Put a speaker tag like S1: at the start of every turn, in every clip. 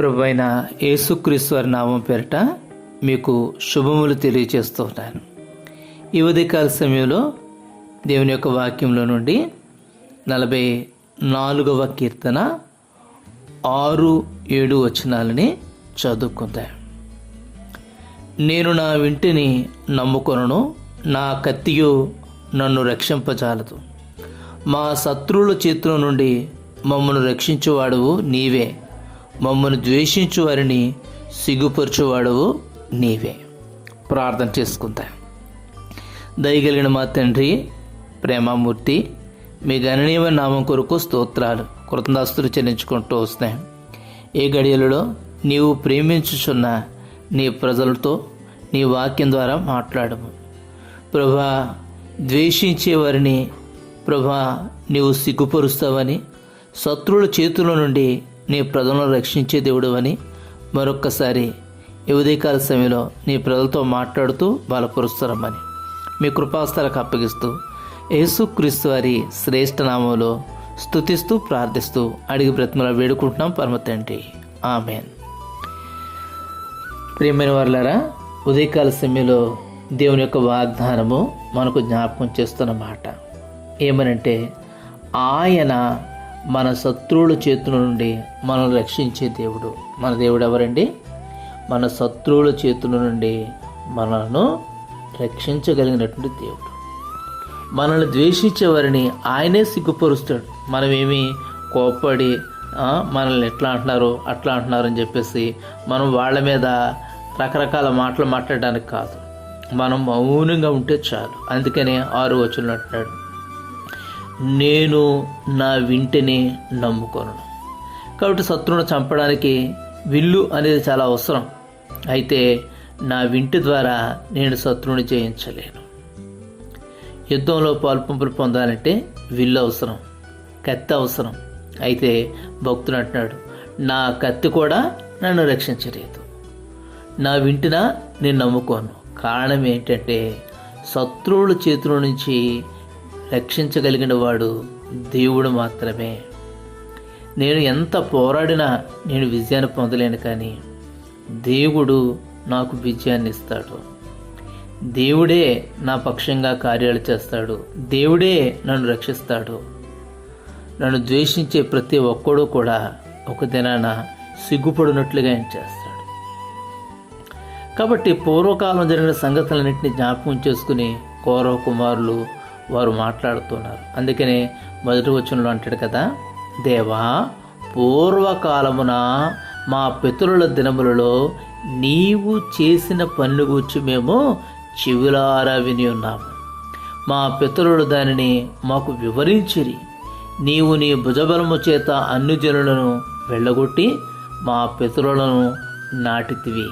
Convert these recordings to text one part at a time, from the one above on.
S1: ప్రభువైన యేసుక్రీశ్వర నామం పేరిట మీకు శుభములు తెలియజేస్తూ ఉన్నాను. ఈ ఉదయకాల సమయంలో దేవుని యొక్క వాక్యంలో నుండి నలభై నాలుగవ కీర్తన ఆరు ఏడు వచనాలని చదువుకుందాం. నేను నా వింటిని నమ్ముకొనను నా కత్తియు నన్ను రక్షింపజాలదు. మా శత్రువుల చేతుల నుండి మమ్మను రక్షించేవాడువు నీవే. మమ్మను ద్వేషించు వారిని సిగ్గుపరచువాడవు నీవే. ప్రార్థన చేసుకుందా. దయగలిగిన మా తండ్రి ప్రేమామూర్తి మీ గణనీయమైన నామం కొరకు స్తోత్రాలు కృతదాస్తులు చెల్లించుకుంటూ వస్తాయి ఏ గడియలలో నీవు ప్రేమించుచున్న నీ ప్రజలతో నీ వాక్యం ద్వారా మాట్లాడము. ప్రభా ద్వేషించే వారిని ప్రభా నీవు సిగ్గుపరుస్తావని శత్రువుల చేతుల నుండి నీ ప్రజలను రక్షించే దేవుడు అని మరొక్కసారి ఈ ఉదయకాల సమయంలో నీ ప్రజలతో మాట్లాడుతూ బలపరుస్తారమ్మని మీ కృపాస్థలకు అప్పగిస్తూ యేసుక్రీస్తు వారి శ్రేష్ఠ నామంలో స్తుతిస్తూ ప్రార్థిస్తూ అడిగి బ్రతిమల వేడుకుంటున్నాం. పరమ ఆమెన్. ప్రియమైన వాళ్ళారా ఉదయకాల సమయంలో దేవుని యొక్క వాగ్దానము మనకు జ్ఞాపకం చేస్తున్నమాట ఏమనంటే ఆయన మన శత్రువుల చేతుల నుండి మనం రక్షించే దేవుడు. మన దేవుడు ఎవరండి? మన శత్రువుల చేతుల నుండి మనను రక్షించగలిగినటువంటి దేవుడు. మనల్ని ద్వేషించే వారిని ఆయనే సిగ్గుపరుస్తాడు. మనమేమి కోప్పడి మనల్ని ఎట్లా అంటున్నారు అట్లా అంటున్నారు అని చెప్పేసి మనం వాళ్ళ మీద రకరకాల మాటలు మాట్లాడడానికి కాదు. మనం మౌనంగా ఉంటే చాలు. అందుకనే ఆరు వచనం అంటున్నాడు. నేను నా వింటిని నమ్ముకొను. కాబట్టి శత్రువును చంపడానికి విల్లు అనేది చాలా అవసరం. అయితే నా వింటి ద్వారా నేను శత్రువుని జయించలేను. యుద్ధంలో పాల్పంపులు పొందాలంటే విల్లు అవసరం కత్తి అవసరం. అయితే భక్తుడు అంటున్నాడు నా కత్తి కూడా నన్ను రక్షించలేదు. నా వింటిన నేను నమ్ముకోను. కారణం ఏంటంటే శత్రువుల చేతుల నుంచి రక్షించగలిగిన వాడు దేవుడు మాత్రమే. నేను ఎంత పోరాడినా నేను విజయాన్ని పొందలేను కానీ దేవుడు నాకు విజయాన్ని ఇస్తాడు. దేవుడే నా పక్షంగా కార్యాలు చేస్తాడు. దేవుడే నన్ను రక్షిస్తాడు. నన్ను ద్వేషించే ప్రతి ఒక్కడూ కూడా ఒక దినాన సిగ్గుపడినట్లుగా ఆయన చేస్తాడు. కాబట్టి పూర్వకాలం జరిగిన సంగతులన్నింటినీ జ్ఞాపకం చేసుకుని కౌరవ కుమారులు వారు మాట్లాడుతున్నారు. అందుకనే మొదటి వచనంలో అంటాడు కదా దేవా పూర్వకాలమున మా పితరుల దినములలో నీవు చేసిన పనులు గూర్చి మేము చెవులారా విని ఉన్నాము. మా పితరులు దానిని మాకు వివరించిరి. నీవు నీ భుజబలము చేత అన్ని జనులను వెళ్ళగొట్టి మా పితరులను నాటితివి.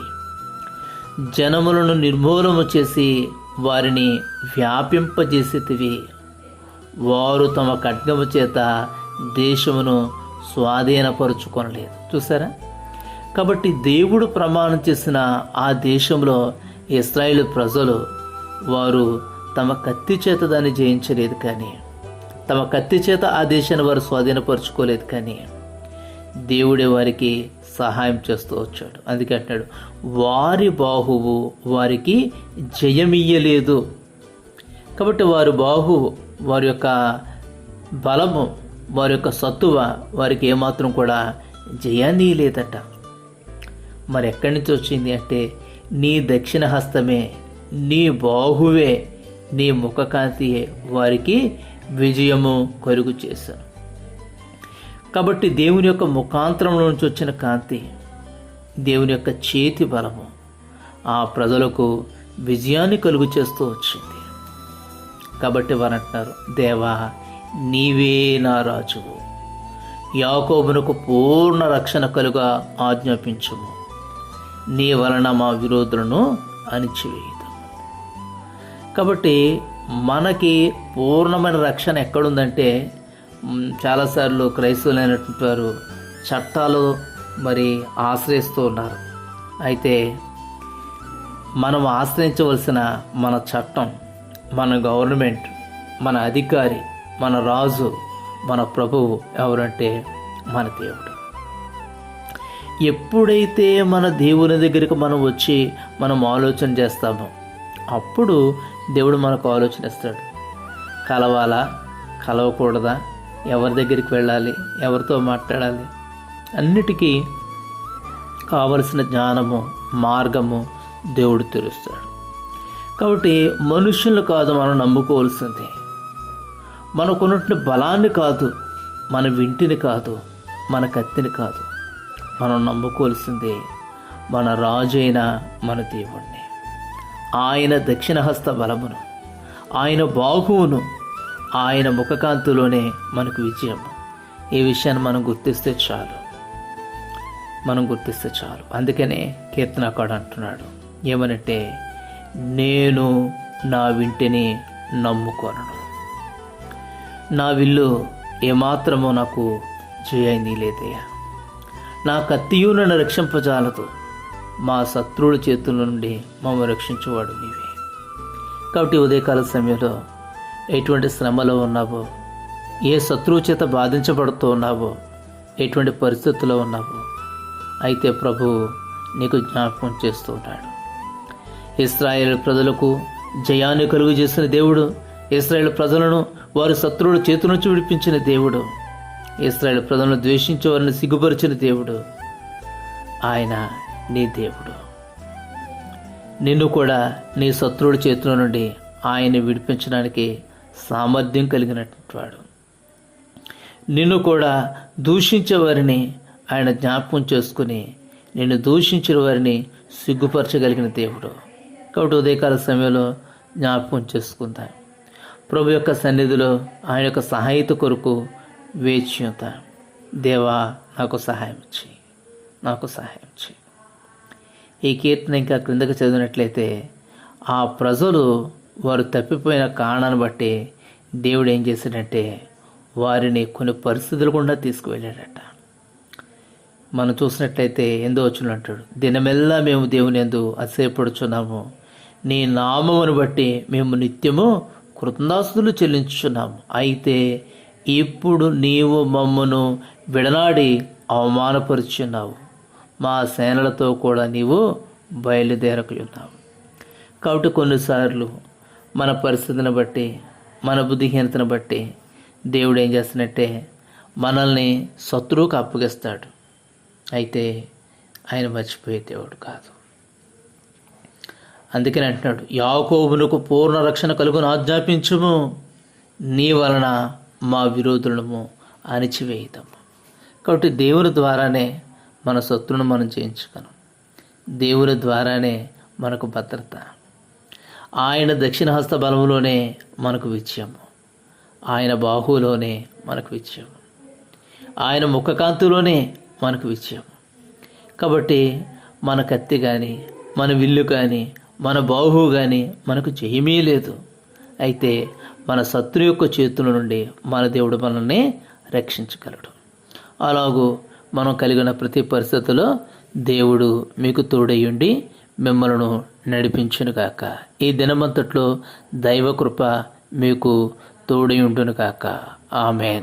S1: జనములను నిర్మూలము చేసి వారిని వ్యాపింపజేసేటివి వారు తమ ఖడ్గము చేత దేశమును స్వాధీనపరుచుకొనలేదు. చూసారా కాబట్టి దేవుడు ప్రమాణం చేసిన ఆ దేశంలో ఇస్రాయేల్ ప్రజలు వారు తమ కత్తి చేత దాన్ని జయించలేదు కానీ తమ కత్తి చేత ఆ దేశాన్ని వారు స్వాధీనపరుచుకోలేదు కానీ దేవుడే వారికి సహాయం చేస్తూ వచ్చాడు. అందుకే అంటాడు వారి బాహువు వారికి జయమియ్యలేదు. కాబట్టి వారి బాహు వారి యొక్క బలము వారి యొక్క సత్తువ వారికి ఏమాత్రం కూడా జయాన్ని లేదట మరి ఎక్కడి నుంచి వచ్చింది అంటే నీ దక్షిణ హస్తమే నీ బాహువే నీ ముఖకాంతియే వారికి విజయము కరుగు చేశాను. కాబట్టి దేవుని యొక్క ముఖాంతరం నుంచి వచ్చిన కాంతి దేవుని యొక్క చేతి బలము ఆ ప్రజలకు విజయాన్ని కలుగు చేస్తూ వచ్చింది. కాబట్టి వారు అంటున్నారు దేవా నీవే నా రాజువు. యాకోబునకు పూర్ణ రక్షణ కలుగా ఆజ్ఞాపించము. నీ వలన మా విరోధులను అణిచివేయదు కాబట్టి మనకి పూర్ణమైన రక్షణ ఎక్కడుందంటే చాలాసార్లు క్రైస్తవులైనటువంటి వారు చట్టాలు మరి ఆశ్రయిస్తూ ఉన్నారు. అయితే మనం ఆశ్రయించవలసిన మన చట్టం మన గవర్నమెంట్ మన అధికారి మన రాజు మన ప్రభువు ఎవరంటే మన దేవుడు. ఎప్పుడైతే మన దేవుని దగ్గరికి మనం వచ్చి మనం ఆలోచన చేస్తామో అప్పుడు దేవుడు మనకు ఆలోచన ఇస్తాడు. కలవాలా? కలవకూడదా? ఎవరి దగ్గరికి వెళ్ళాలి ఎవరితో మాట్లాడాలి అన్నిటికీ కావలసిన జ్ఞానము మార్గము దేవుడు తెలుస్తాడు కాబట్టి మనుషులు కాదు మనం నమ్ముకోవాల్సింది. మనకున్నటువంటి బలాన్ని కాదు మన వింటిని కాదు మన కత్తిని కాదు. మనం నమ్ముకోవాల్సిందే మన రాజు అయిన మన దేవుణ్ణి. ఆయన దక్షిణహస్త బలమును ఆయన బాహువును ఆయన ముఖకాంతిలోనే మనకు విజయం. ఈ విషయాన్ని మనం గుర్తిస్తే చాలు. మనం గుర్తిస్తే చాలు. అందుకనే కీర్తనకాడు అంటున్నాడు. ఏమనంటే నేను నా వింటిని నమ్ముకోనను. నా విల్లు ఏమాత్రమో నాకు జయని లేదయ్యా. నా కత్తియు నన్ను రక్షింపజాలదు. మా శత్రువుల చేతుల నుండి మమ్మల్ని రక్షించేవాడు నీవే. కాబట్టి ఉదయకాల సమయంలో ఎటువంటి శ్రమలో ఉన్నావో? ఏ శత్రువు చేత బాధించబడుతూ ఉన్నావో? ఎటువంటి పరిస్థితుల్లో ఉన్నావో? అయితే ప్రభు నీకు జ్ఞాపకం చేస్తూ ఉన్నాడు. ఇస్రాయేల్ ప్రజలకు జయాన్ని కలుగు చేసిన దేవుడు ఇస్రాయేల్ ప్రజలను వారి శత్రువుల చేతి నుంచి విడిపించిన దేవుడు ఇస్రాయేల్ ప్రజలను ద్వేషించే వారిని సిగ్గుపరిచిన దేవుడు ఆయన నీ దేవుడు. నిన్ను కూడా నీ శత్రువుల చేతుల నుండి ఆయన విడిపించడానికి సామర్థ్యం కలిగినటువంటి వాడు. నిన్ను కూడా దూషించే వారిని ఆయన జ్ఞాపకం చేసుకుని నిన్ను దూషించిన వారిని సిగ్గుపరచగలిగిన దేవుడు. కాబట్టి ఉదయకాల సమయంలో జ్ఞాపకం చేసుకుందాం. ప్రభు యొక్క సన్నిధిలో ఆయన యొక్క సహాయత కొరకు వేచి ఉందాం దేవా నాకు సహాయం చేయి నాకు సహాయం చేయి ఈ కీర్తన ఇంకా క్రిందకి చదివినట్లయితే ఆ ప్రజలు వారు తప్పిపోయిన కారణాన్ని బట్టి దేవుడు ఏం చేశాడంటే వారిని కొన్ని పరిస్థితులు కూడా తీసుకువెళ్ళాడట. మనం చూసినట్లయితే ఎందో వచ్చిన అంటాడు దినమెల్లా మేము దేవుని ఎందు అసేపడుచున్నాము నీ నామమును బట్టి మేము నిత్యము కృతజ్ఞాస్తులు చెల్లించుచున్నాము. అయితే ఇప్పుడు నీవు మమ్మను విడనాడి అవమానపరుచున్నావు. మా సేనలతో కూడా నీవు బయలుదేరకున్నావు కాబట్టి కొన్నిసార్లు మన పరిస్థితిని బట్టి మన బుద్ధిహీనతను బట్టి దేవుడు ఏం చేస్తున్నట్టే మనల్ని శత్రువుకు అప్పగిస్తాడు. అయితే ఆయన మర్చిపోయే దేవుడు కాదు. అందుకని అంటున్నాడు యాకోబునకు పూర్ణ రక్షణ కలుగును ఆజ్ఞాపించుము. నీ వలన మా విరోధులను అణిచివేయుతాము కాబట్టి దేవుని ద్వారానే మన శత్రువును మనం జయించగలం దేవుని ద్వారానే మనకు భద్రత. ఆయన దక్షిణహస్త బలములోనే మనకు విజయము ఆయన బాహువులోనే మనకు విజయం. ఆయన ముఖకాంతిలోనే మనకు విజయం. కాబట్టి మన కత్తి కానీ మన విల్లు కానీ మన బాహు కానీ మనకు జయమీ లేదు. అయితే మన శత్రు యొక్క చేతుల నుండి మన దేవుడు మనల్ని రక్షించగలడు. అలాగూ మనం కలిగిన ప్రతి పరిస్థితిలో దేవుడు మీకు తోడయ్యుండి మిమ్మలను నడిపించును కాక ఈ దినమంతట్లో దైవకృప మీకు తోడి ఉండును కాక ఆమెన్.